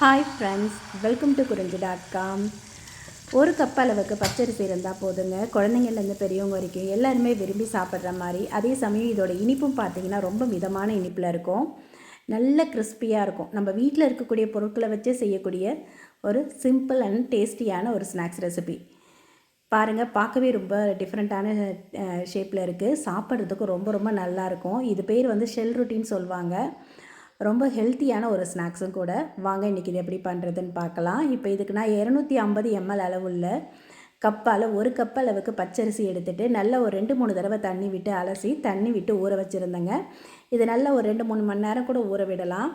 Hi friends welcome to Kurinji dot com ஒரு cup அளவுக்கு பச்சரிசி இருந்தால் போதுங்க. குழந்தைங்கள்லேருந்து பெரியவங்க வரைக்கும் எல்லாருமே விரும்பி சாப்பிட்ற மாதிரி அதே சமயம் இதோட இனிப்பும் பார்த்தீங்கன்னா ரொம்ப மிதமான இனிப்பில் இருக்கும். நல்ல கிறிஸ்பியாக இருக்கும். நம்ம வீட்டில் இருக்கக்கூடிய பொருட்களை வச்சே செய்யக்கூடிய ஒரு சிம்பிள் அண்ட் டேஸ்டியான ஒரு ஸ்நாக்ஸ் ரெசிபி பாருங்கள் பார்க்கவே ரொம்ப டிஃப்ரெண்ட்டான ஷேப்பில் இருக்குது சாப்பிட்றதுக்கு ரொம்ப ரொம்ப நல்லாயிருக்கும் இது பேர் வந்து ஷெல் ரொட்டின்னு சொல்லுவாங்க. ரொம்ப ஹெல்த்தியான ஒரு ஸ்நாக்ஸும் கூட. வாங்க இன்றைக்கி இது எப்படி பண்ணுறதுன்னு பார்க்கலாம். இப்போ இதுக்கு நான் இரநூத்தி ஐம்பது எம்எல் அளவுள்ள கப்பால் ஒரு கப் அளவுக்கு பச்சரிசி எடுத்துகிட்டு நல்லா ஒரு ரெண்டு மூணு தடவை தண்ணி விட்டு அலசி தண்ணி விட்டு ஊற வச்சுருந்தேங்க. இது நல்லா ஒரு ரெண்டு மூணு மணி நேரம் கூட ஊற விடலாம்.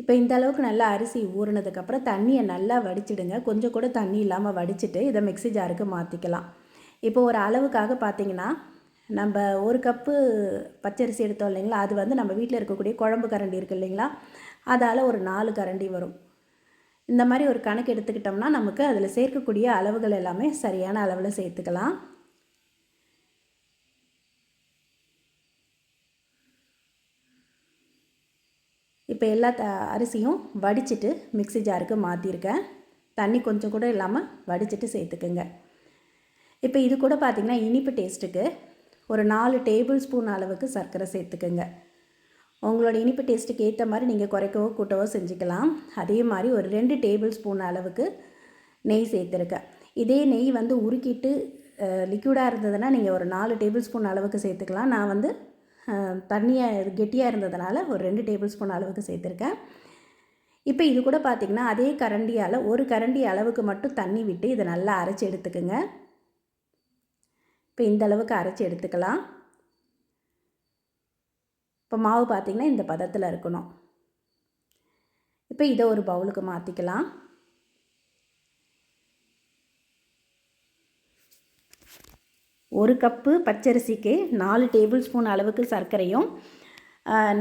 இப்போ இந்த அளவுக்கு நல்லா அரிசி ஊறினதுக்கப்புறம் தண்ணியை நல்லா வடிச்சிடுங்க. கொஞ்சம் கூட தண்ணி இல்லாமல் வடிச்சிட்டு இதை மிக்ஸி ஜாருக்கு மாற்றிக்கலாம் இப்போ ஒரு அளவுக்காக பார்த்தீங்கன்னா நம்ம ஒரு கப்பு பச்சரிசி எடுத்தோம் இல்லைங்களா அது வந்து நம்ம வீட்டில் இருக்கக்கூடிய குழம்பு கரண்டி இருக்குது இல்லைங்களா அதால் ஒரு நாலு கரண்டி வரும். இந்த மாதிரி ஒரு கணக்கு எடுத்துக்கிட்டோம்னா நமக்கு அதில் சேர்க்கக்கூடிய அளவுகள் எல்லாமே சரியான அளவில் சேர்த்துக்கலாம். இப்போ எல்லா த அரிசியும் வடிச்சிட்டு மிக்ஸி ஜாருக்கு மாற்றிருக்கேன் தண்ணி கொஞ்சம் கூட இல்லாமல் வடிச்சிட்டு சேர்த்துக்குங்க. இப்போ இது கூட பார்த்திங்கன்னா இனிப்பு டேஸ்ட்டுக்கு ஒரு நாலு டேபிள் ஸ்பூன் அளவுக்கு சர்க்கரை சேர்த்துக்குங்க. உங்களோட இனிப்பு டேஸ்ட்டுக்கு ஏற்ற மாதிரி நீங்கள் குறைக்கவோ கூட்டவோ செஞ்சுக்கலாம். அதே மாதிரி ஒரு ரெண்டு டேபிள் ஸ்பூன் அளவுக்கு நெய் சேர்த்துருக்கேன் இதே நெய் வந்து உருக்கிட்டு லிக்யூடாக இருந்ததுன்னா நீங்கள் ஒரு நாலு டேபிள் ஸ்பூன் அளவுக்கு சேர்த்துக்கலாம். நான் வந்து தண்ணியாக கெட்டியாக இருந்ததுனால ஒரு ரெண்டு டேபிள் ஸ்பூன் அளவுக்கு சேர்த்துருக்கேன். இப்போ இது கூட பார்த்திங்கன்னா அதே கரண்டியால் ஒரு கரண்டி அளவுக்கு மட்டும் தண்ணி விட்டு இதை நல்லா அரைச்சி எடுத்துக்கோங்க. இப்போ இந்த அளவுக்கு அரைச்சி எடுத்துக்கலாம். இப்போ மாவு பார்த்திங்கன்னா இந்த பதத்தில் இருக்கணும். இப்போ இதை ஒரு பவுலுக்கு மாற்றிக்கலாம் ஒரு கப்பு பச்சரிசிக்கு நாலு டேபிள் ஸ்பூன் அளவுக்கு சர்க்கரையும்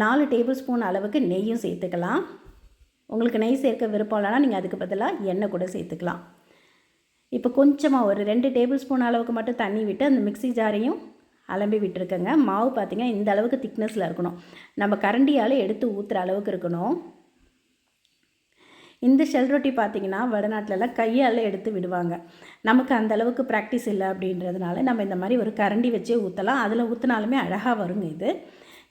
நாலு டேபிள் ஸ்பூன் அளவுக்கு நெய்யும் சேர்த்துக்கலாம். உங்களுக்கு நெய் சேர்க்க விருப்பம் இல்லைனா நீங்கள் அதுக்கு பதிலாக எண்ணெய் கூட சேர்த்துக்கலாம். இப்போ கொஞ்சமாக ஒரு ரெண்டு டேபிள் ஸ்பூன் அளவுக்கு மட்டும் தண்ணி விட்டு அந்த மிக்சி ஜாரையும் அலம்பி விட்டுருக்கேங்க. மாவு பார்த்திங்கன்னா இந்த அளவுக்கு திக்னஸில் இருக்கணும். நம்ம கரண்டியால் எடுத்து ஊற்றுற அளவுக்கு இருக்கணும். இந்த ஷெல் ரொட்டி பார்த்திங்கன்னா வடநாட்டிலலாம் கையால் எடுத்து விடுவாங்க. நமக்கு அந்த அளவுக்கு ப்ராக்டிஸ் இல்லை அப்படின்றதுனால நம்ம இந்த மாதிரி ஒரு கரண்டி வச்சே ஊற்றலாம் அதில் ஊற்றினாலுமே அழகாக வருங்க இது.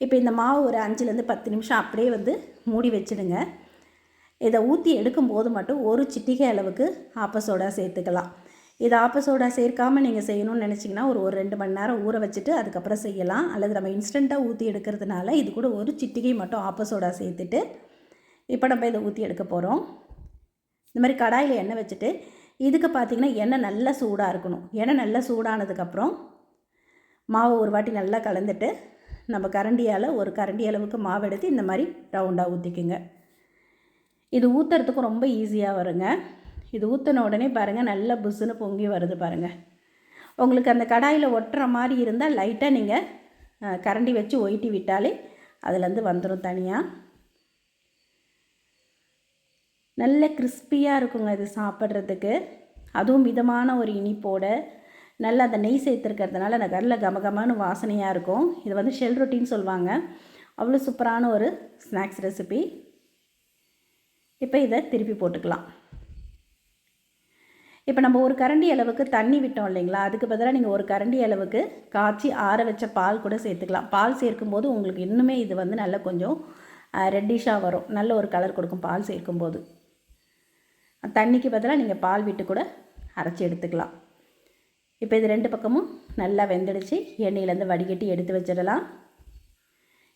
இப்போ இந்த மாவு ஒரு அஞ்சுலேருந்து பத்து நிமிஷம் அப்படியே வந்து மூடி வச்சுடுங்க. இதை ஊற்றி எடுக்கும்போது மட்டும் ஒரு சிட்டிகை அளவுக்கு ஆப்பசோடா சேர்த்துக்கலாம். இது ஆப்பசோடா சேர்க்காமல் நீங்கள் செய்யணும்னு நினச்சிங்கன்னா ஒரு ஒரு ரெண்டு மணி நேரம் ஊற வச்சுட்டு அதுக்கப்புறம் செய்யலாம். அல்லது நம்ம இன்ஸ்டண்ட்டாக ஊற்றி எடுக்கிறதுனால இது கூட ஒரு சிட்டிகை மட்டும் ஆப்பசோடா சேர்த்துட்டு இப்போ நம்ம இதை ஊற்றி எடுக்க போகிறோம் இந்த மாதிரி கடாயில் எண்ணெய் வச்சுட்டு இதுக்கு பார்த்திங்கன்னா எண்ணெய் நல்லா சூடாக இருக்கணும். எண்ணெய் நல்லா சூடானதுக்கப்புறம் மாவு ஒரு வாட்டி நல்லா கலந்துட்டு நம்ம கரண்டியால் ஒரு கரண்டி அளவுக்கு மாவு எடுத்து இந்த மாதிரி ரவுண்டாக ஊற்றிக்குங்க இது ஊற்றுறதுக்கும் ரொம்ப ஈஸியாக வருங்க. இது ஊற்றின உடனே பாருங்கள் நல்லா புஸ்ஸுன்னு பொங்கி வருது பாருங்கள் உங்களுக்கு அந்த கடாயில் ஒட்டுற மாதிரி இருந்தால் லைட்டாக நீங்கள் கரண்டி வச்சு ஒயிட்டி விட்டாலே அதுலேருந்து வந்துடும் தனியாக நல்ல கிறிஸ்பியாக இருக்குங்க இது சாப்பிட்றதுக்கு. அதுவும் மிதமான ஒரு இனிப்போட நல்லா அந்த நெய் சேர்த்துருக்கிறதுனால அந்த நல்ல கமகமான வாசனையாக இருக்கும். இது வந்து ஷெல் ரொட்டின்னு சொல்லுவாங்க. அவ்வளோ சூப்பரான ஒரு ஸ்நாக்ஸ் ரெசிபி இப்போ இதை திருப்பி போட்டுக்கலாம். இப்போ நம்ம ஒரு கரண்டி அளவுக்கு தண்ணி விட்டோம் இல்லைங்களா? அதுக்கு பதிலாக நீங்கள் ஒரு கரண்டி அளவுக்கு காய்ச்சி ஆற வச்ச பால் கூட சேர்த்துக்கலாம். பால் சேர்க்கும்போது உங்களுக்கு இன்னுமே இது வந்து நல்லா கொஞ்சம் ரெட்டிஷாக வரும். நல்ல ஒரு கலர் கொடுக்கும் பால் சேர்க்கும்போது. தண்ணிக்கு பதிலாக நீங்கள் பால் விட்டு கூட அரைச்சி எடுத்துக்கலாம். இப்போ இது ரெண்டு பக்கமும் நல்லா வெந்துடுச்சு. எண்ணெயிலேருந்து வடிகட்டி எடுத்து வச்சிடலாம்.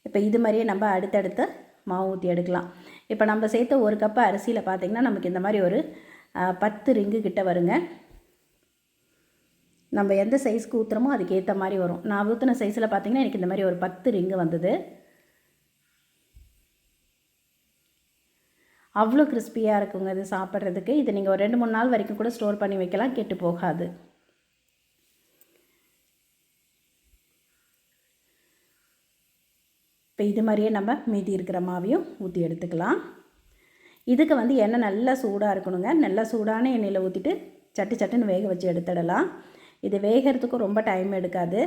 இப்போ இது மாதிரியே நம்ம அடுத்தடுத்த மாவு ஊற்றி எடுக்கலாம். இப்போ நம்ம சேர்த்த ஒரு கப்பு அரிசியில் பார்த்திங்கன்னா நமக்கு இந்த மாதிரி ஒரு பத்து ரிங்கு கிட்ட வருங்க. நம்ம எந்த சைஸ்க்கு ஊற்றுறோமோ அதுக்கேற்ற மாதிரி வரும். நான் ஊற்றின சைஸில் பார்த்திங்கன்னா எனக்கு இந்த மாதிரி ஒரு பத்து ரிங்கு வந்தது. அவ்வளோ கிறிஸ்பியாக இருக்குங்க இது சாப்பிட்றதுக்கு. இது நீங்கள் ஒரு ரெண்டு மூணு நாள் வரைக்கும் கூட ஸ்டோர் பண்ணி வைக்கலாம் கெட்டு போகாது. இப்போ இது மாதிரியே நம்ம மீதி இருக்கிற மாவையும் ஊற்றி எடுத்துக்கலாம். இதுக்கு வந்து எண்ணெய் நல்லா சூடாக இருக்கணுங்க. நல்லா சூடான எண்ணெயில் ஊற்றிட்டு சட்டு சட்டுன்னு வேக வச்சு எடுத்துடலாம். இது வேகிறதுக்கும் ரொம்ப டைம் எடுக்காது.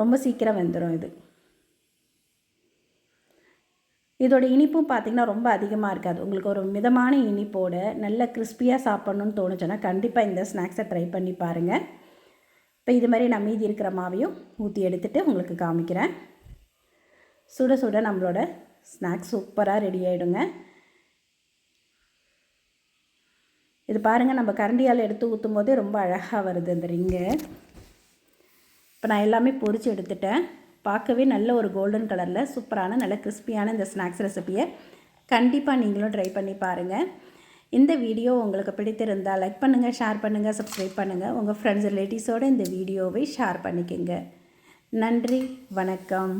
ரொம்ப சீக்கிரம் வெந்துடும் இது. இதோட இனிப்பும் பார்த்திங்கன்னா ரொம்ப அதிகமாக இருக்காது. உங்களுக்கு ஒரு மிதமான இனிப்போடு நல்ல கிறிஸ்பியாக சாப்பிட்ணுன்னு தோணுச்சுன்னா கண்டிப்பாக இந்த ஸ்நாக்ஸை ட்ரை பண்ணி பாருங்கள் இப்போ இது மாதிரி நான் மீதி இருக்கிற மாவையும் ஊற்றி எடுத்துகிட்டு உங்களுக்கு காமிக்கிறேன். சுட சுட நம்மளோட ஸ்நாக்ஸ் சூப்பராக ரெடி ஆகிடுங்க இது பாருங்கள் நம்ம கரண்டியால் எடுத்து ஊற்றும் போதே ரொம்ப அழகாக வருது அந்த ரிங்கு. இப்போ நான் எல்லாமே பொரித்து எடுத்துட்டேன். பார்க்கவே நல்ல ஒரு கோல்டன் கலரில் சூப்பரான நல்ல கிறிஸ்பியான இந்த ஸ்நாக்ஸ் ரெசிப்பியை கண்டிப்பாக நீங்களும் ட்ரை பண்ணி பாருங்கள் இந்த வீடியோ உங்களுக்கு பிடித்திருந்தால் லைக் பண்ணுங்கள் ஷேர் பண்ணுங்கள் சப்ஸ்கிரைப் பண்ணுங்கள் உங்கள் ஃப்ரெண்ட்ஸ் ரிலேட்டிவ்ஸோடு இந்த வீடியோவை ஷேர் பண்ணிக்கோங்க. நன்றி வணக்கம்.